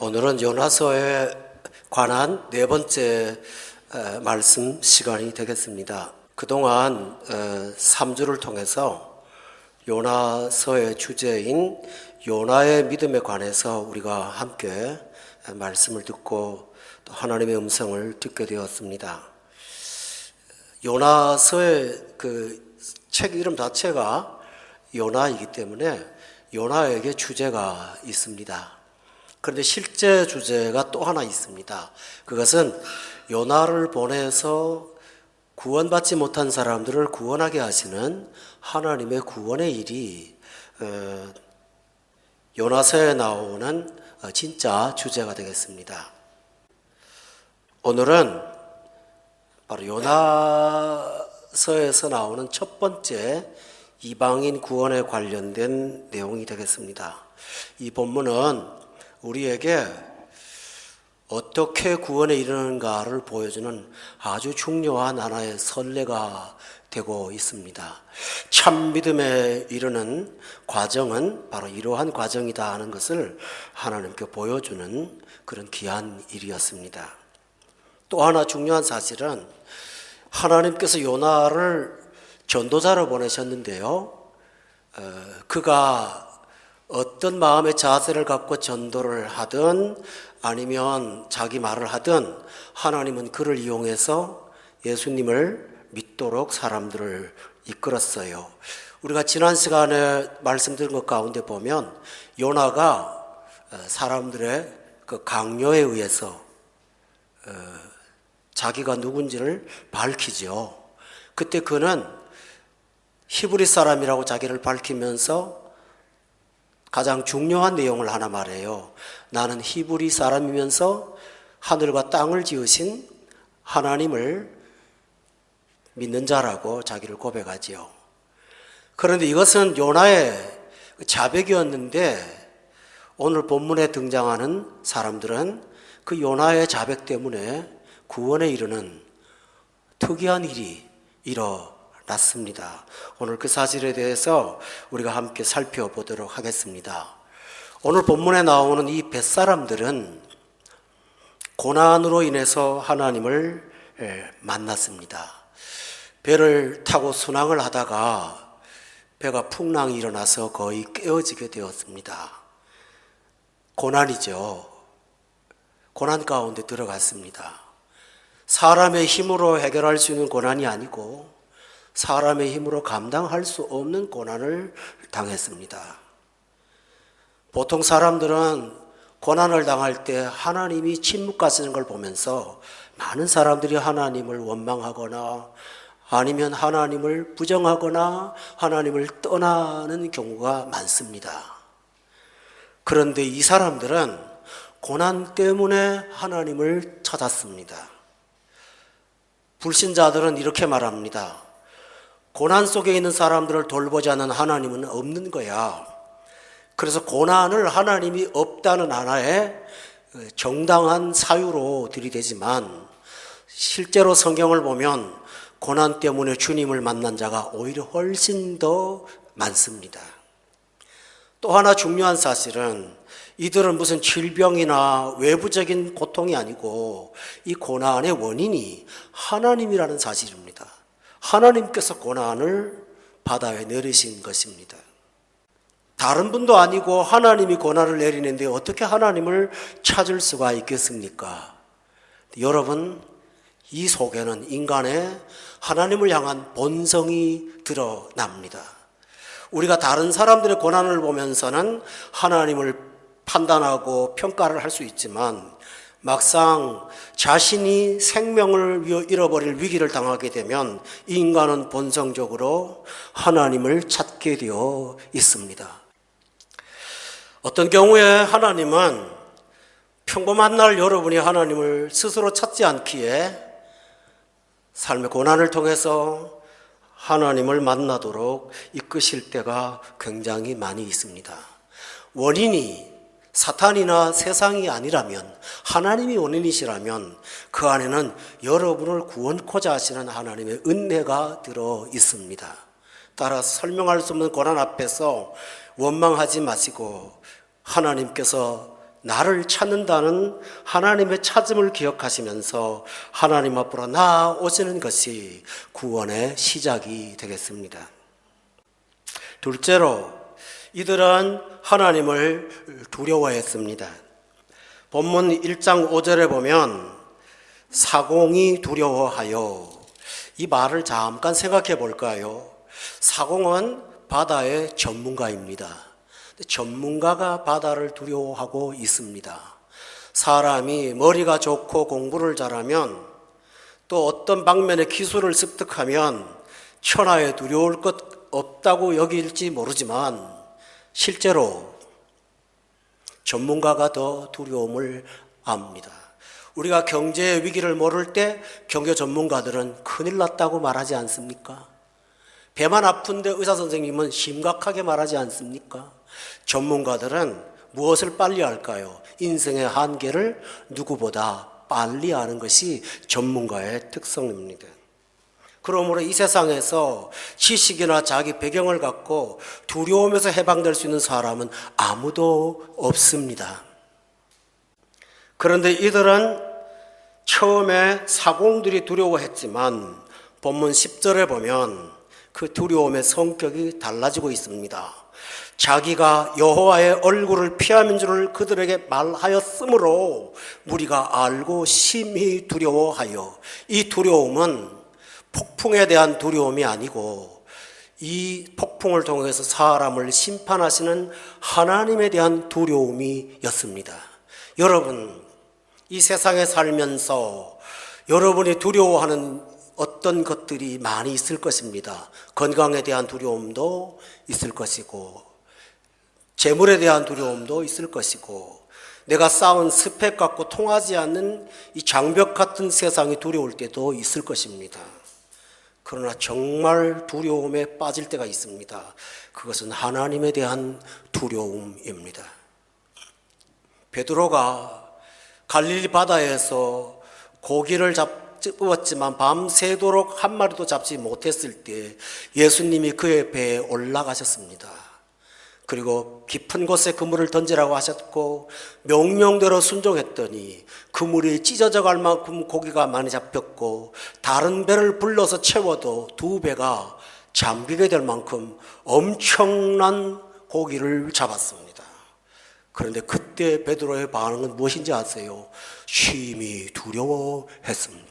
오늘은 요나서에 관한 네 번째 에, 말씀 시간이 되겠습니다. 그동안 3주를 통해서 요나서의 주제인 요나의 믿음에 관해서 우리가 함께 말씀을 듣고 또 하나님의 음성을 듣게 되었습니다. 요나서의 그 책 이름 자체가 요나이기 때문에 요나에게 주제가 있습니다. 그런데 실제 주제가 또 하나 있습니다. 그것은 요나를 보내서 구원받지 못한 사람들을 구원하게 하시는 하나님의 구원의 일이 어, 요나서에 나오는 어, 진짜 주제가 되겠습니다. 오늘은 바로 요나서에서 나오는 첫 번째 이방인 구원에 관련된 내용이 되겠습니다. 이 본문은 우리에게 어떻게 구원에 이르는가를 보여주는 아주 중요한 하나의 선례가 되고 있습니다. 참 믿음에 이르는 과정은 바로 이러한 과정이다 하는 것을 하나님께 보여주는 그런 귀한 일이었습니다. 또 하나 중요한 사실은 하나님께서 요나를 전도자로 보내셨는데요. 어, 그가 어떤 마음의 자세를 갖고 전도를 하든 아니면 자기 말을 하든 하나님은 그를 이용해서 예수님을 믿도록 사람들을 이끌었어요. 우리가 지난 시간에 말씀드린 것 가운데 보면 요나가 사람들의 그 강요에 의해서 자기가 누군지를 밝히죠. 그때 그는 히브리 사람이라고 자기를 밝히면서 가장 중요한 내용을 하나 말해요. 나는 히브리 사람이면서 하늘과 땅을 지으신 하나님을 믿는 자라고 자기를 고백하지요. 그런데 이것은 요나의 자백이었는데 오늘 본문에 등장하는 사람들은 그 요나의 자백 때문에 구원에 이르는 특이한 일이 일어 났습니다. 오늘 그 사실에 대해서 우리가 함께 살펴보도록 하겠습니다. 오늘 본문에 나오는 이 뱃사람들은 고난으로 인해서 하나님을 만났습니다. 배를 타고 순항을 하다가 배가 풍랑이 일어나서 거의 깨어지게 되었습니다. 고난이죠. 고난 가운데 들어갔습니다. 사람의 힘으로 해결할 수 있는 고난이 아니고 사람의 힘으로 감당할 수 없는 고난을 당했습니다. 보통 사람들은 고난을 당할 때 하나님이 침묵하시는 걸 보면서 많은 사람들이 하나님을 원망하거나 아니면 하나님을 부정하거나 하나님을 떠나는 경우가 많습니다. 그런데 이 사람들은 고난 때문에 하나님을 찾았습니다. 불신자들은 이렇게 말합니다. 고난 속에 있는 사람들을 돌보지 않는 하나님은 없는 거야. 그래서 고난을 하나님이 없다는 하나의 정당한 사유로 들이대지만 실제로 성경을 보면 고난 때문에 주님을 만난 자가 오히려 훨씬 더 많습니다. 또 하나 중요한 사실은 이들은 무슨 질병이나 외부적인 고통이 아니고 이 고난의 원인이 하나님이라는 사실입니다. 하나님께서 고난을 바다에 내리신 것입니다. 다른 분도 아니고 하나님이 고난을 내리는데 어떻게 하나님을 찾을 수가 있겠습니까? 여러분, 이 속에는 인간의 하나님을 향한 본성이 드러납니다. 우리가 다른 사람들의 고난을 보면서는 하나님을 판단하고 평가를 할 수 있지만 막상 자신이 생명을 잃어버릴 위기를 당하게 되면 인간은 본성적으로 하나님을 찾게 되어 있습니다. 어떤 경우에 하나님은 평범한 날 여러분이 하나님을 스스로 찾지 않기에 삶의 고난을 통해서 하나님을 만나도록 이끄실 때가 굉장히 많이 있습니다. 원인이 사탄이나 세상이 아니라면 하나님이 원인이시라면 그 안에는 여러분을 구원코자 하시는 하나님의 은혜가 들어 있습니다. 따라서 설명할 수 없는 고난 앞에서 원망하지 마시고 하나님께서 나를 찾는다는 하나님의 찾음을 기억하시면서 하나님 앞으로 나아오시는 것이 구원의 시작이 되겠습니다. 둘째로 이들은 하나님을 두려워했습니다. 본문 1장 5절에 보면 사공이 두려워하여 이 말을 잠깐 생각해 볼까요? 사공은 바다의 전문가입니다. 전문가가 바다를 두려워하고 있습니다. 사람이 머리가 좋고 공부를 잘하면 또 어떤 방면의 기술을 습득하면 천하에 두려울 것 없다고 여길지 모르지만 실제로 전문가가 더 두려움을 압니다. 우리가 경제 위기를 모를 때 경제 전문가들은 큰일 났다고 말하지 않습니까? 배만 아픈데 의사 선생님은 심각하게 말하지 않습니까? 전문가들은 무엇을 빨리 할까요? 인생의 한계를 누구보다 빨리 아는 것이 전문가의 특성입니다. 그러므로 이 세상에서 지식이나 자기 배경을 갖고 두려움에서 해방될 수 있는 사람은 아무도 없습니다. 그런데 이들은 처음에 사공들이 두려워했지만 본문 10절에 보면 그 두려움의 성격이 달라지고 있습니다. 자기가 여호와의 얼굴을 피하는 줄을 그들에게 말하였으므로 우리가 알고 심히 두려워하여 이 두려움은 폭풍에 대한 두려움이 아니고 이 폭풍을 통해서 사람을 심판하시는 하나님에 대한 두려움이었습니다. 여러분, 이 세상에 살면서 여러분이 두려워하는 어떤 것들이 많이 있을 것입니다. 건강에 대한 두려움도 있을 것이고, 재물에 대한 두려움도 있을 것이고, 내가 쌓은 스펙 갖고 통하지 않는 이 장벽 같은 세상이 두려울 때도 있을 것입니다. 그러나 정말 두려움에 빠질 때가 있습니다. 그것은 하나님에 대한 두려움입니다. 베드로가 갈릴리 바다에서 고기를 잡았지만 밤새도록 한 마리도 잡지 못했을 때 예수님이 그의 배에 올라가셨습니다. 그리고 깊은 곳에 그물을 던지라고 하셨고 명령대로 순종했더니 그물이 찢어져 갈 만큼 고기가 많이 잡혔고 다른 배를 불러서 채워도 두 배가 잠기게 될 만큼 엄청난 고기를 잡았습니다. 그런데 그때 베드로의 반응은 무엇인지 아세요? 심히 두려워했습니다.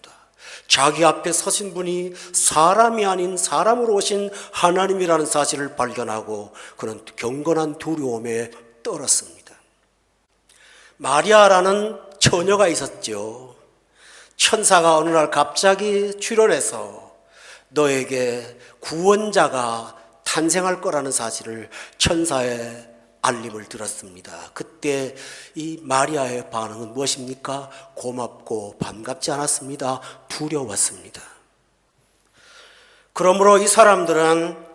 자기 앞에 서신 분이 사람이 아닌 사람으로 오신 하나님이라는 사실을 발견하고 그는 경건한 두려움에 떨었습니다. 마리아라는 처녀가 있었죠. 천사가 어느 날 갑자기 출현해서 너에게 구원자가 탄생할 거라는 사실을 천사의 알림을 들었습니다. 그때 이 마리아의 반응은 무엇입니까? 고맙고 반갑지 않았습니다. 두려웠습니다. 그러므로 이 사람들은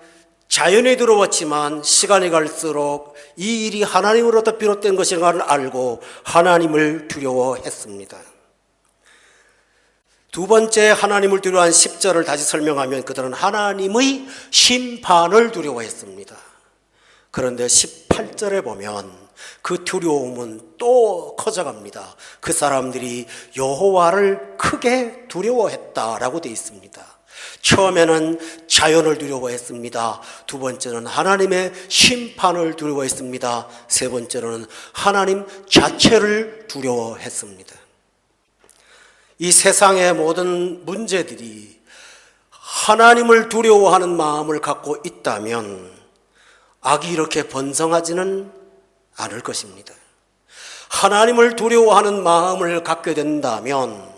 자연이 들어왔지만 시간이 갈수록 이 일이 하나님으로부터 비롯된 것인 걸 알고 하나님을 두려워했습니다. 두 번째 하나님을 두려워한 10절을 다시 설명하면 그들은 하나님의 심판을 두려워했습니다. 그런데 18절에 보면 그 두려움은 또 커져갑니다. 그 사람들이 여호와를 크게 두려워했다라고 되어 있습니다. 처음에는 자연을 두려워했습니다. 두 번째는 하나님의 심판을 두려워했습니다. 세 번째로는 하나님 자체를 두려워했습니다. 이 세상의 모든 문제들이 하나님을 두려워하는 마음을 갖고 있다면 악이 이렇게 번성하지는 않을 것입니다. 하나님을 두려워하는 마음을 갖게 된다면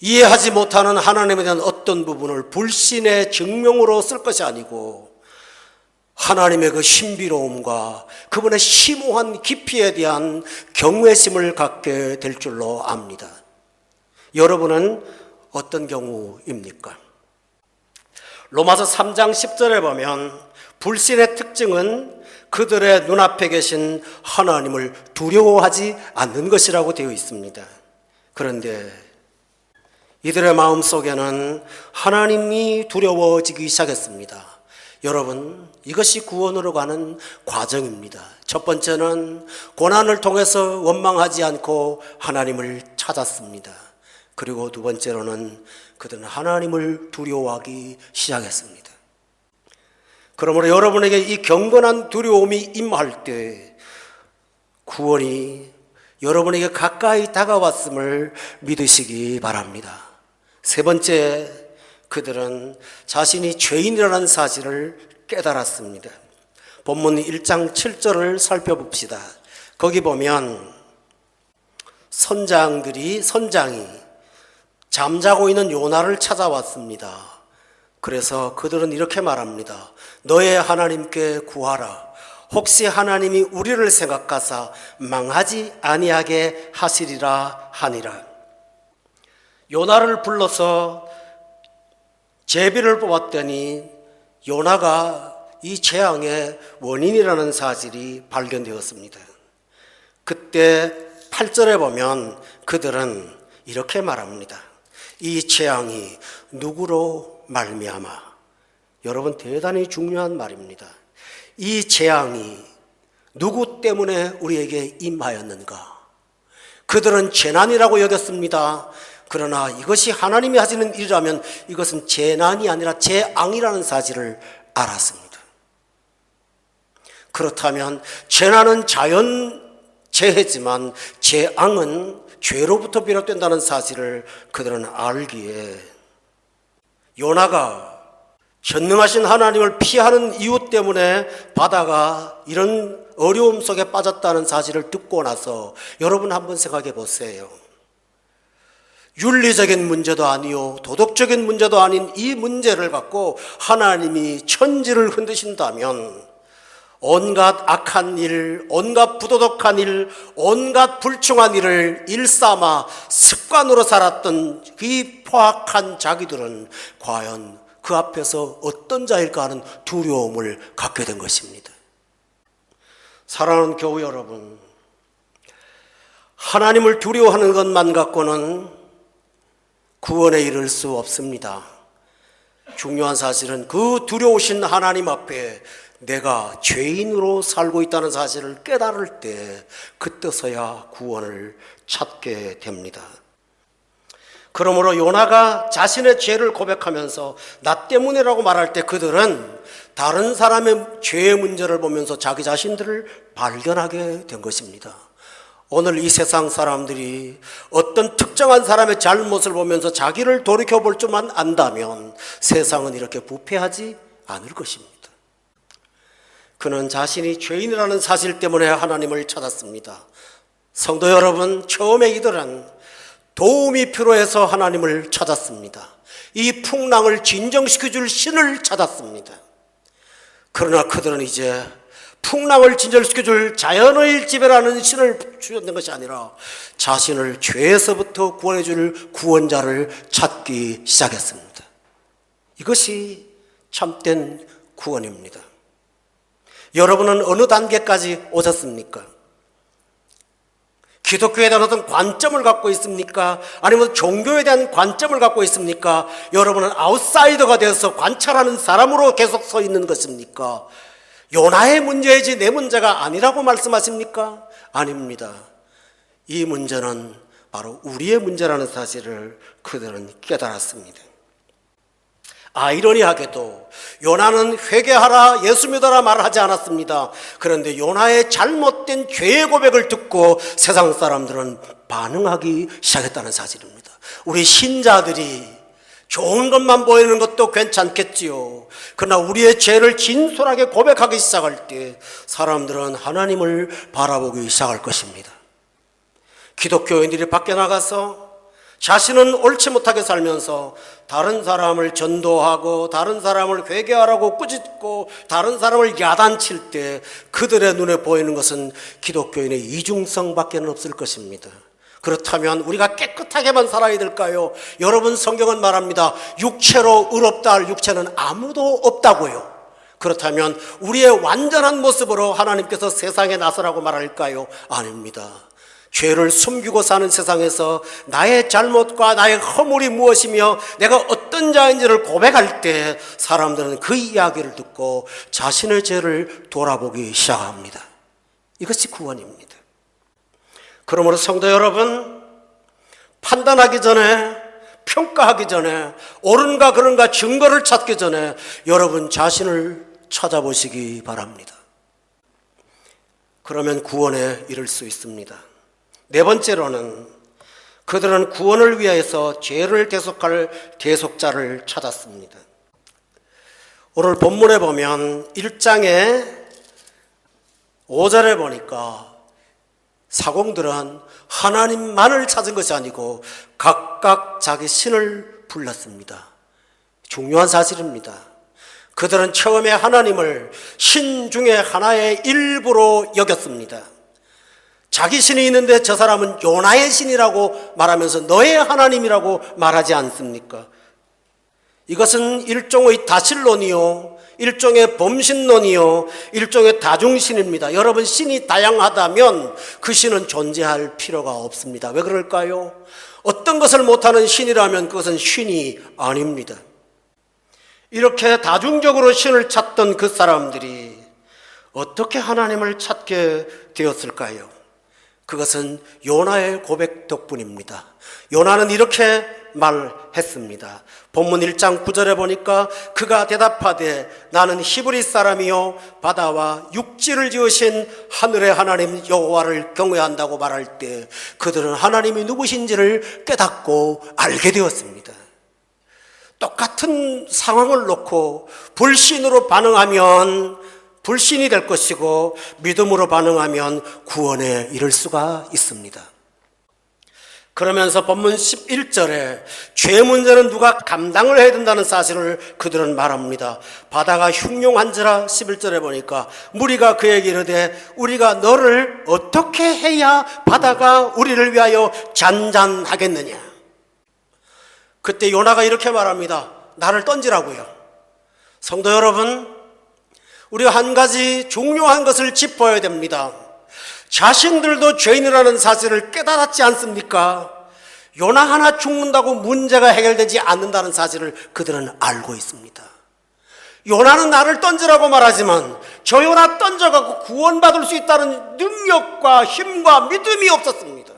이해하지 못하는 하나님에 대한 어떤 부분을 불신의 증명으로 쓸 것이 아니고 하나님의 그 신비로움과 그분의 심오한 깊이에 대한 경외심을 갖게 될 줄로 압니다. 여러분은 어떤 경우입니까? 로마서 3장 10절에 보면 불신의 특징은 그들의 눈앞에 계신 하나님을 두려워하지 않는 것이라고 되어 있습니다. 그런데 이들의 마음 속에는 하나님이 두려워지기 시작했습니다. 여러분, 이것이 구원으로 가는 과정입니다. 첫 번째는 고난을 통해서 원망하지 않고 하나님을 찾았습니다. 그리고 두 번째로는 그들은 하나님을 두려워하기 시작했습니다. 그러므로 여러분에게 이 경건한 두려움이 임할 때 구원이 여러분에게 가까이 다가왔음을 믿으시기 바랍니다. 세 번째, 그들은 자신이 죄인이라는 사실을 깨달았습니다. 본문 1장 7절을 살펴봅시다. 거기 보면 선장들이 선장이 잠자고 있는 요나를 찾아왔습니다. 그래서 그들은 이렇게 말합니다. 너의 하나님께 구하라. 혹시 하나님이 우리를 생각하사 망하지 아니하게 하시리라 하니라. 요나를 불러서 제비를 뽑았더니 요나가 이 재앙의 원인이라는 사실이 발견되었습니다. 그때 8절에 보면 그들은 이렇게 말합니다. 이 재앙이 누구로 말미암아 여러분 대단히 중요한 말입니다. 이 재앙이 누구 때문에 우리에게 임하였는가? 그들은 재난이라고 여겼습니다. 그러나 이것이 하나님이 하시는 일이라면 이것은 재난이 아니라 재앙이라는 사실을 알았습니다. 그렇다면 재난은 자연 재해지만 재앙은 죄로부터 비롯된다는 사실을 그들은 알기에 요나가 전능하신 하나님을 피하는 이유 때문에 바다가 이런 어려움 속에 빠졌다는 사실을 듣고 나서 여러분 한번 생각해 보세요. 윤리적인 문제도 아니요, 도덕적인 문제도 아닌 이 문제를 갖고 하나님이 천지를 흔드신다면 온갖 악한 일, 온갖 부도덕한 일, 온갖 불충한 일을 일삼아 습관으로 살았던 이 포악한 자기들은 과연 그 앞에서 어떤 자일까 하는 두려움을 갖게 된 것입니다. 사랑하는 교우 여러분, 하나님을 두려워하는 것만 갖고는 구원에 이를 수 없습니다. 중요한 사실은 그 두려우신 하나님 앞에 내가 죄인으로 살고 있다는 사실을 깨달을 때 그때서야 구원을 찾게 됩니다. 그러므로 요나가 자신의 죄를 고백하면서 나 때문이라고 말할 때 그들은 다른 사람의 죄의 문제를 보면서 자기 자신들을 발견하게 된 것입니다. 오늘 이 세상 사람들이 어떤 특정한 사람의 잘못을 보면서 자기를 돌이켜 볼 줄만 안다면 세상은 이렇게 부패하지 않을 것입니다. 그는 자신이 죄인이라는 사실 때문에 하나님을 찾았습니다. 성도 여러분, 처음에 이들은 도움이 필요해서 하나님을 찾았습니다. 이 풍랑을 진정시켜 줄 신을 찾았습니다. 그러나 그들은 이제 풍랑을 진절시켜 줄 자연의 지배라는 신을 주셨는 것이 아니라 자신을 죄에서부터 구원해 줄 구원자를 찾기 시작했습니다. 이것이 참된 구원입니다. 여러분은 어느 단계까지 오셨습니까? 기독교에 대한 어떤 관점을 갖고 있습니까? 아니면 종교에 대한 관점을 갖고 있습니까? 여러분은 아웃사이더가 되어서 관찰하는 사람으로 계속 서 있는 것입니까? 요나의 문제이지 내 문제가 아니라고 말씀하십니까? 아닙니다. 이 문제는 바로 우리의 문제라는 사실을 그들은 깨달았습니다. 아이러니하게도 요나는 회개하라 예수 믿어라 말을 하지 않았습니다. 그런데 요나의 잘못된 죄의 고백을 듣고 세상 사람들은 반응하기 시작했다는 사실입니다. 우리 신자들이 좋은 것만 보이는 것도 괜찮겠지요. 그러나 우리의 죄를 진솔하게 고백하기 시작할 때 사람들은 하나님을 바라보기 시작할 것입니다. 기독교인들이 밖에 나가서 자신은 옳지 못하게 살면서 다른 사람을 전도하고 다른 사람을 회개하라고 꾸짖고 다른 사람을 야단칠 때 그들의 눈에 보이는 것은 기독교인의 이중성밖에는 없을 것입니다. 그렇다면 우리가 깨끗하게만 살아야 될까요? 여러분 성경은 말합니다. 육체로 의롭다 할 육체는 아무도 없다고요. 그렇다면 우리의 완전한 모습으로 하나님께서 세상에 나서라고 말할까요? 아닙니다. 죄를 숨기고 사는 세상에서 나의 잘못과 나의 허물이 무엇이며 내가 어떤 자인지를 고백할 때 사람들은 그 이야기를 듣고 자신의 죄를 돌아보기 시작합니다. 이것이 구원입니다. 그러므로 성도 여러분, 판단하기 전에, 평가하기 전에, 옳은가 그른가 증거를 찾기 전에 여러분 자신을 찾아보시기 바랍니다. 그러면 구원에 이를 수 있습니다. 네 번째로는 그들은 구원을 위하여서 죄를 대속할 대속자를 찾았습니다. 오늘 본문에 보면 1장에 5절에 보니까 사공들은 하나님만을 찾은 것이 아니고 각각 자기 신을 불렀습니다. 중요한 사실입니다. 그들은 처음에 하나님을 신 중에 하나의 일부로 여겼습니다. 자기 신이 있는데 저 사람은 요나의 신이라고 말하면서 너의 하나님이라고 말하지 않습니까? 이것은 일종의 다신론이요. 일종의 범신론이요. 일종의 다중신입니다. 여러분, 신이 다양하다면 그 신은 존재할 필요가 없습니다. 왜 그럴까요? 어떤 것을 못하는 신이라면 그것은 신이 아닙니다. 이렇게 다중적으로 신을 찾던 그 사람들이 어떻게 하나님을 찾게 되었을까요? 그것은 요나의 고백 덕분입니다. 요나는 이렇게 말했습니다. 본문 1장 9절에 보니까 그가 대답하되 나는 히브리 사람이요 바다와 육지를 지으신 하늘의 하나님 여호와를 경외한다고 말할 때 그들은 하나님이 누구신지를 깨닫고 알게 되었습니다. 똑같은 상황을 놓고 불신으로 반응하면 불신이 될 것이고 믿음으로 반응하면 구원에 이를 수가 있습니다. 그러면서 본문 11절에 죄 문제는 누가 감당을 해야 된다는 사실을 그들은 말합니다. 바다가 흉용한지라 11절에 보니까 무리가 그에게 이르되 우리가 너를 어떻게 해야 바다가 우리를 위하여 잔잔하겠느냐. 그때 요나가 이렇게 말합니다. 나를 던지라고요. 성도 여러분, 우리가 한 가지 중요한 것을 짚어야 됩니다. 자신들도 죄인이라는 사실을 깨달았지 않습니까? 요나 하나 죽는다고 문제가 해결되지 않는다는 사실을 그들은 알고 있습니다. 요나는 나를 던지라고 말하지만 저 요나 던져갖고 구원받을 수 있다는 능력과 힘과 믿음이 없었습니다.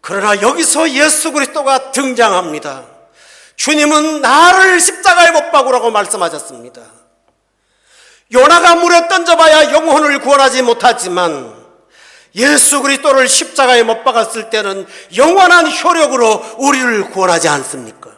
그러나 여기서 예수 그리스도가 등장합니다. 주님은 나를 십자가에 못 박으라고 말씀하셨습니다. 요나가 물에 던져봐야 영혼을 구원하지 못하지만 예수 그리스도를 십자가에 못 박았을 때는 영원한 효력으로 우리를 구원하지 않습니까?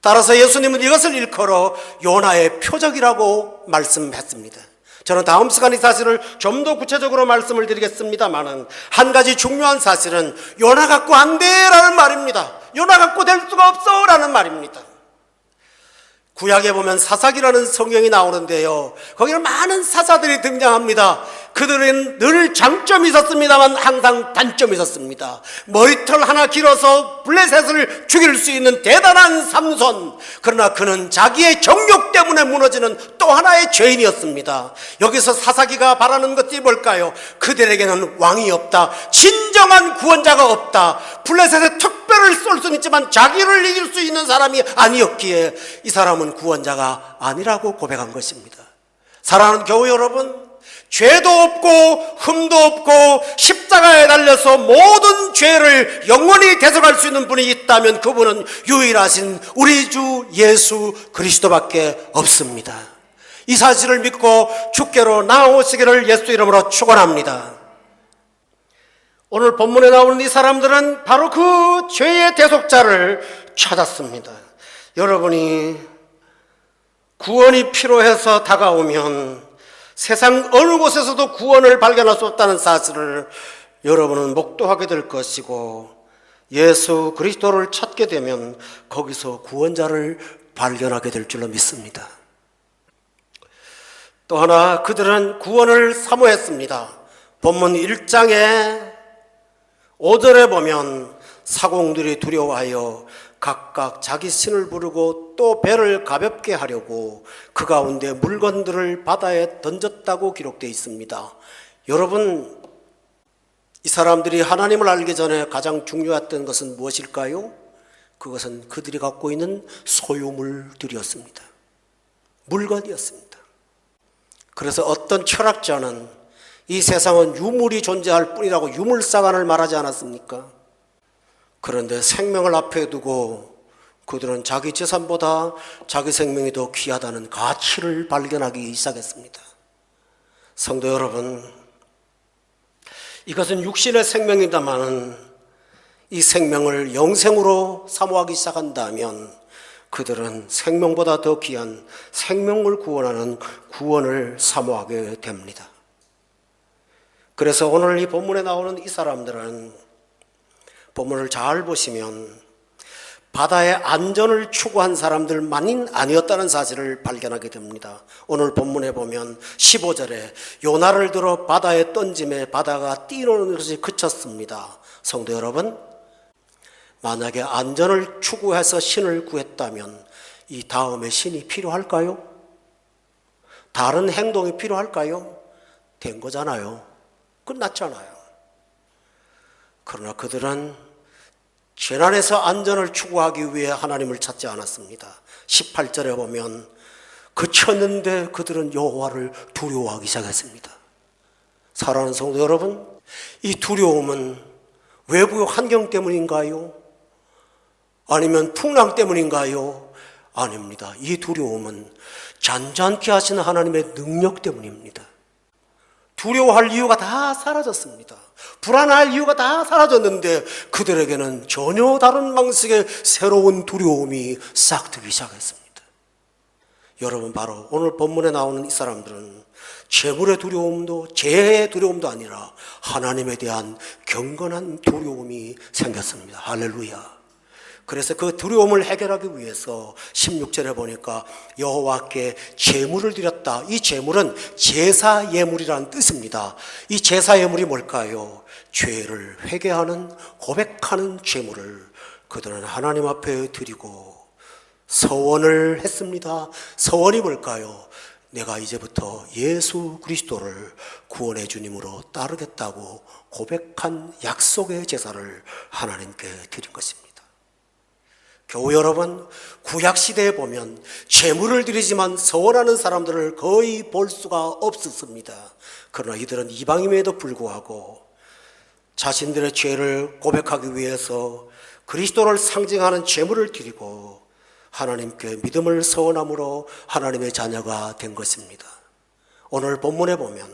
따라서 예수님은 이것을 일컬어 요나의 표적이라고 말씀했습니다. 저는 다음 시간에 사실을 좀 더 구체적으로 말씀을 드리겠습니다만은 한 가지 중요한 사실은 요나 갖고 안 돼라는 말입니다. 요나 갖고 될 수가 없어라는 말입니다. 구약에 보면 사사기라는 성경이 나오는데요. 거기는 많은 사사들이 등장합니다. 그들은 늘 장점이 있었습니다만 항상 단점이 있었습니다. 머리털 하나 길어서 블레셋을 죽일 수 있는 대단한 삼손. 그러나 그는 자기의 정욕 때문에 무너지는 또 하나의 죄인이었습니다. 여기서 사사기가 바라는 것이 뭘까요? 그들에게는 왕이 없다. 진정한 구원자가 없다. 블레셋의 특별을 쏠 수는 있지만 자기를 이길 수 있는 사람이 아니었기에 이 사람은 구원자가 아니라고 고백한 것입니다. 사랑하는 교우 여러분, 죄도 없고 흠도 없고 십자가에 달려서 모든 죄를 영원히 대속할 수 있는 분이 있다면 그분은 유일하신 우리 주 예수 그리스도밖에 없습니다. 이 사실을 믿고 주께로 나오시기를 예수 이름으로 축원합니다. 오늘 본문에 나오는 이 사람들은 바로 그 죄의 대속자를 찾았습니다. 여러분이 구원이 필요해서 다가오면 세상 어느 곳에서도 구원을 발견할 수 없다는 사실을 여러분은 목도하게 될 것이고 예수 그리스도를 찾게 되면 거기서 구원자를 발견하게 될 줄로 믿습니다. 또 하나 그들은 구원을 사모했습니다. 본문 1장에 5절에 보면 사공들이 두려워하여 각각 자기 신을 부르고 또 배를 가볍게 하려고 그 가운데 물건들을 바다에 던졌다고 기록되어 있습니다. 여러분, 이 사람들이 하나님을 알기 전에 가장 중요했던 것은 무엇일까요? 그것은 그들이 갖고 있는 소유물들이었습니다. 물건이었습니다. 그래서 어떤 철학자는 이 세상은 유물이 존재할 뿐이라고 유물사관을 말하지 않았습니까? 그런데 생명을 앞에 두고 그들은 자기 재산보다 자기 생명이 더 귀하다는 가치를 발견하기 시작했습니다. 성도 여러분, 이것은 육신의 생명이다마는 이 생명을 영생으로 사모하기 시작한다면 그들은 생명보다 더 귀한 생명을 구원하는 구원을 사모하게 됩니다. 그래서 오늘 이 본문에 나오는 이 사람들은 본문을 잘 보시면 바다의 안전을 추구한 사람들만인 아니었다는 사실을 발견하게 됩니다. 오늘 본문에 보면 15절에 요나를 들어 바다에 던짐에 바다가 뛰노는 것이 그쳤습니다. 성도 여러분, 만약에 안전을 추구해서 신을 구했다면 이 다음에 신이 필요할까요? 다른 행동이 필요할까요? 된 거잖아요. 끝났잖아요. 그러나 그들은 재난에서 안전을 추구하기 위해 하나님을 찾지 않았습니다. 18절에 보면 그쳤는데 그들은 여호와를 두려워하기 시작했습니다. 사랑하는 성도 여러분, 이 두려움은 외부 환경 때문인가요? 아니면 풍랑 때문인가요? 아닙니다. 이 두려움은 잔잔케 하시는 하나님의 능력 때문입니다. 두려워할 이유가 다 사라졌습니다. 불안할 이유가 다 사라졌는데 그들에게는 전혀 다른 방식의 새로운 두려움이 싹 트기 시작했습니다. 여러분 바로 오늘 본문에 나오는 이 사람들은 재물의 두려움도 재해의 두려움도 아니라 하나님에 대한 경건한 두려움이 생겼습니다. 할렐루야. 그래서 그 두려움을 해결하기 위해서 16절에 보니까 여호와께 제물을 드렸다. 이 제물은 제사 예물이라는 뜻입니다. 이 제사 예물이 뭘까요? 죄를 회개하는 고백하는 제물을 그들은 하나님 앞에 드리고 서원을 했습니다. 서원이 뭘까요? 내가 이제부터 예수 그리스도를 구원의 주님으로 따르겠다고 고백한 약속의 제사를 하나님께 드린 것입니다. 교우 여러분, 구약 시대에 보면 재물을 드리지만 서원하는 사람들을 거의 볼 수가 없었습니다. 그러나 이들은 이방임에도 불구하고 자신들의 죄를 고백하기 위해서 그리스도를 상징하는 재물을 드리고 하나님께 믿음을 서원함으로 하나님의 자녀가 된 것입니다. 오늘 본문에 보면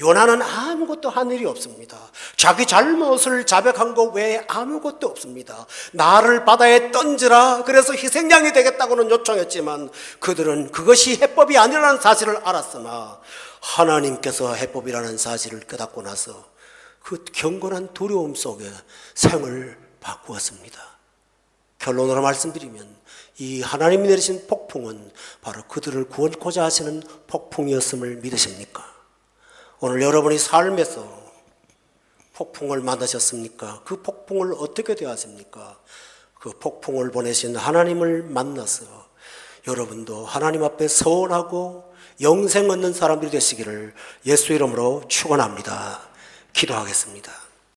요나는 아무것도 한 일이 없습니다. 자기 잘못을 자백한 것 외에 아무것도 없습니다. 나를 바다에 던지라 그래서 희생양이 되겠다고는 요청했지만 그들은 그것이 해법이 아니라는 사실을 알았으나 하나님께서 해법이라는 사실을 깨닫고 나서 그 경건한 두려움 속에 생을 바꾸었습니다. 결론으로 말씀드리면 이 하나님이 내리신 폭풍은 바로 그들을 구원코자 하시는 폭풍이었음을 믿으십니까? 오늘 여러분이 삶에서 폭풍을 만나셨습니까? 그 폭풍을 어떻게 대하십니까? 그 폭풍을 보내신 하나님을 만나서 여러분도 하나님 앞에 서원하고 영생 얻는 사람들이 되시기를 예수 이름으로 축원합니다. 기도하겠습니다.